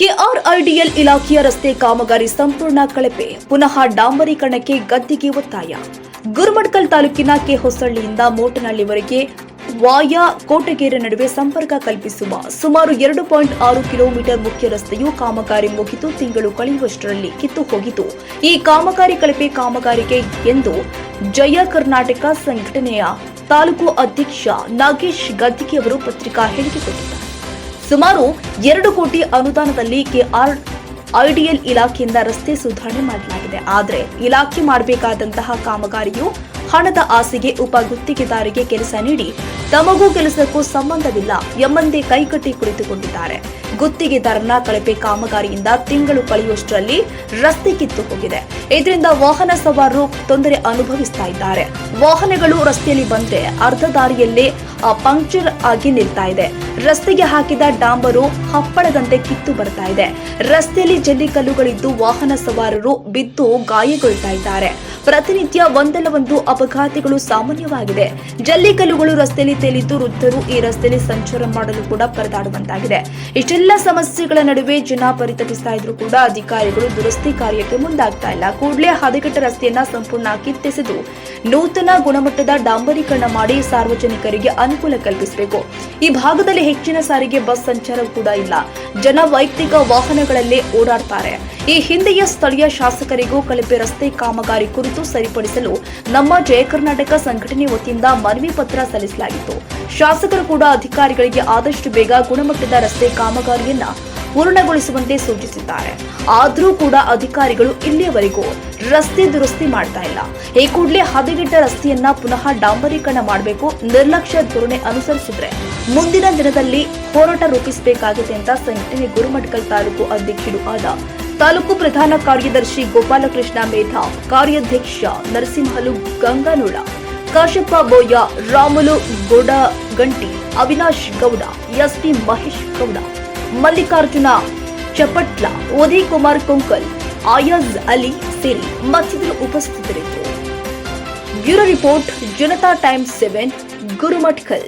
KRIDL ಇಲಾಖೆಯ ರಸ್ತೆ ಕಾಮಗಾರಿ ಸಂಪೂರ್ಣ ಕಳಪೆ. ಪುನಃ ಡಾಂಬರೀಕರಣಕ್ಕೆ ಗದ್ದಿಗೆ ಒತ್ತಾಯ. ಗುರುಮಡ್ಕಲ್ ತಾಲೂಕಿನ ಕೆ ಹೊಸಳ್ಳಿಯಿಂದ ಮೋಟನಹಳ್ಳಿವರೆಗೆ ವಾಯಾ ಕೋಟಗೇರೆ ನಡುವೆ ಸಂಪರ್ಕ ಕಲ್ಪಿಸುವ ಸುಮಾರು ಎರಡು ಪಾಯಿಂಟ್ ಆರು ಕಿಲೋಮೀಟರ್ ಮುಖ್ಯ ರಸ್ತೆಯು ಕಾಮಗಾರಿ ಮುಗಿದು ತಿಂಗಳು ಕಳೆಯುವಷ್ಟರಲ್ಲಿ ಕಿತ್ತು ಹೋಗಿತು ಈ ಕಾಮಗಾರಿ ಕಳಪೆ ಕಾಮಗಾರಿಗೆ ಎಂದು ಜಯ ಕರ್ನಾಟಕ ಸಂಘಟನೆಯ ತಾಲೂಕು ಅಧ್ಯಕ್ಷ ನಾಗೇಶ್ ಗದ್ದಿಗೆ ಅವರು ಪತ್ರಿಕಾ ಹೇಳಿಕೆ ಕೊಟ್ಟಿದ್ದಾರೆ. ಸುಮಾರು ಎರಡು ಕೋಟಿ ಅನುದಾನದಲ್ಲಿ ಕೆಆರ್ ಐಡಿಎಲ್ ಇಲಾಖೆಯಿಂದ ರಸ್ತೆ ಸುಧಾರಣೆ ಮಾಡಲಾಗಿದೆ. ಆದರೆ ಇಲಾಖೆ ಮಾಡಬೇಕಾದಂತಹ ಕಾಮಗಾರಿಯು ಹಣದ ಆಸೆಗೆ ಉಪ ಗುತ್ತಿಗೆದಾರಿಗೆ ಕೆಲಸ ನೀಡಿ ತಮಗೂ ಕೆಲಸಕ್ಕೂ ಸಂಬಂಧವಿಲ್ಲ ಎಂಬಂದೇ ಕೈಕಟ್ಟಿ ಕುಳಿತುಕೊಂಡಿದ್ದಾರೆ. ಗುತ್ತಿಗೆದಾರನ ಕಳಪೆ ಕಾಮಗಾರಿಯಿಂದ ತಿಂಗಳು ಕಳೆಯುವಷ್ಟರಲ್ಲಿ ರಸ್ತೆ ಕಿತ್ತು ಹೋಗಿದೆ. ಇದರಿಂದ ವಾಹನ ಸವಾರರು ತೊಂದರೆ ಅನುಭವಿಸ್ತಾ ಇದ್ದಾರೆ. ವಾಹನಗಳು ರಸ್ತೆಯಲ್ಲಿ ಬಂದ್ರೆ ಅರ್ಧ ದಾರಿಯಲ್ಲೇ ಪಂಕ್ಚರ್ ಆಗಿ ನಿಲ್ತಾ ಇದೆ. ರಸ್ತೆಗೆ ಹಾಕಿದ ಡಾಂಬರು ಹಪ್ಪಳದಂತೆ ಕಿತ್ತು ಬರ್ತಾ ಇದೆ. ರಸ್ತೆಯಲ್ಲಿ ಜಲ್ಲಿಕಲ್ಲುಗಳಿದ್ದು ವಾಹನ ಸವಾರರು ಬಿದ್ದು ಗಾಯಗೊಳ್ತಾ ಇದ್ದಾರೆ. ಪ್ರತಿನಿತ್ಯ ಒಂದಲ್ಲ ಒಂದು ಅಪಘಾತಗಳು ಸಾಮಾನ್ಯವಾಗಿದೆ. ಜಲ್ಲಿಕಲ್ಲುಗಳು ರಸ್ತೆಯಲ್ಲಿ ತೇಲಿದ್ದು ವೃದ್ಧರು ಈ ರಸ್ತೆಯಲ್ಲಿ ಸಂಚಾರ ಮಾಡಲು ಕೂಡ ಪರದಾಡುವಂತಾಗಿದೆ. ಇಷ್ಟೆಲ್ಲ ಸಮಸ್ಯೆಗಳ ನಡುವೆ ಜನ ಪರಿತಪಿಸ್ತಾ ಇದ್ರು ಕೂಡ ಅಧಿಕಾರಿಗಳು ದುರಸ್ತಿ ಕಾರ್ಯಕ್ಕೆ ಮುಂದಾಗ್ತಾ ಇಲ್ಲ. ಕೂಡಲೇ ಹದಗೆಟ್ಟ ರಸ್ತೆಯನ್ನ ಸಂಪೂರ್ಣ ಕಿತ್ತೆಸೆದು ನೂತನ ಗುಣಮಟ್ಟದ ಡಾಂಬರೀಕರಣ ಮಾಡಿ ಸಾರ್ವಜನಿಕರಿಗೆ ಅನುಕೂಲ ಕಲ್ಪಿಸಬೇಕು. ಈ ಭಾಗದಲ್ಲಿ ಹೆಚ್ಚಿನ ಸಾರಿಗೆ ಬಸ್ ಸಂಚಾರ ಕೂಡ ಇಲ್ಲ. ಜನ ವೈಯಕ್ತಿಕ ವಾಹನಗಳಲ್ಲೇ ಓಡಾಡ್ತಾರೆ. ಈ ಹಿಂದೆಯ ಸ್ಥಳೀಯ ಶಾಸಕರಿಗೂ ಕಳಪೆ ರಸ್ತೆ ಕಾಮಗಾರಿ ಕುರಿತು ಸರಿಪಡಿಸಲು ನಮ್ಮ ಜಯ ಕರ್ನಾಟಕ ಸಂಘಟನೆ ವತಿಯಿಂದ ಮನವಿ ಪತ್ರ ಸಲ್ಲಿಸಲಾಗಿತ್ತು. ಶಾಸಕರು ಕೂಡ ಅಧಿಕಾರಿಗಳಿಗೆ ಆದಷ್ಟು ಬೇಗ ಗುಣಮಟ್ಟದ ರಸ್ತೆ ಕಾಮಗಾರಿಯನ್ನ ಪೂರ್ಣಗೊಳಿಸುವಂತೆ ಸೂಚಿಸಿದ್ದಾರೆ. ಆದರೂ ಕೂಡ ಅಧಿಕಾರಿಗಳು ಇಲ್ಲಿಯವರೆಗೂ ರಸ್ತೆ ದುರಸ್ತಿ ಮಾಡ್ತಾ ಇಲ್ಲ. ಈ ಕೂಡಲೇ ಹದಗೆಟ್ಟ ರಸ್ತೆಯನ್ನ ಪುನಃ ಡಾಂಬರೀಕರಣ ಮಾಡಬೇಕು ನಿರ್ಲಕ್ಷ್ಯ ಧೋರಣೆ ಅನುಸರಿಸಿದ್ರೆ ಮುಂದಿನ ದಿನದಲ್ಲಿ ಹೋರಾಟ ರೂಪಿಸಬೇಕಾಗಿದೆ ಅಂತ ಸಂಘಟನೆ ಗುರುಮಠಕಲ್ ತಾಲೂಕು ಅಧ್ಯಕ್ಷರು ಆದ ತಾಲೂಕು ಪ್ರಧಾನ ಕಾರ್ಯದರ್ಶಿ ಗೋಪಾಲಕೃಷ್ಣ ಮೇಧಾ, ಕಾರ್ಯಾಧ್ಯಕ್ಷ ನರಸಿಂಹಲು ಗಂಗಾನೂಡ ಕಾಶಪ್ಪ ಬೋಯ, ರಾಮುಲು ಗೋಡಗಂಟಿ ಅವಿನಾಶ್ ಗೌಡ ಎಸ್ಪಿ ಮಹೇಶ್ ಗೌಡ, ಮಲ್ಲಿಕಾರ್ಜುನ ಚಪಟ್ಲ ಉದಯ್ ಕುಮಾರ್ ಕೊಂಕಲ್ ಆಯಾಜ್ ಅಲಿ ಸೇರಿ ಮತ್ತಿತರರು ಉಪಸ್ಥಿತರಿದ್ದರು. Bureau report, Janata Times seven, Gurumatkal.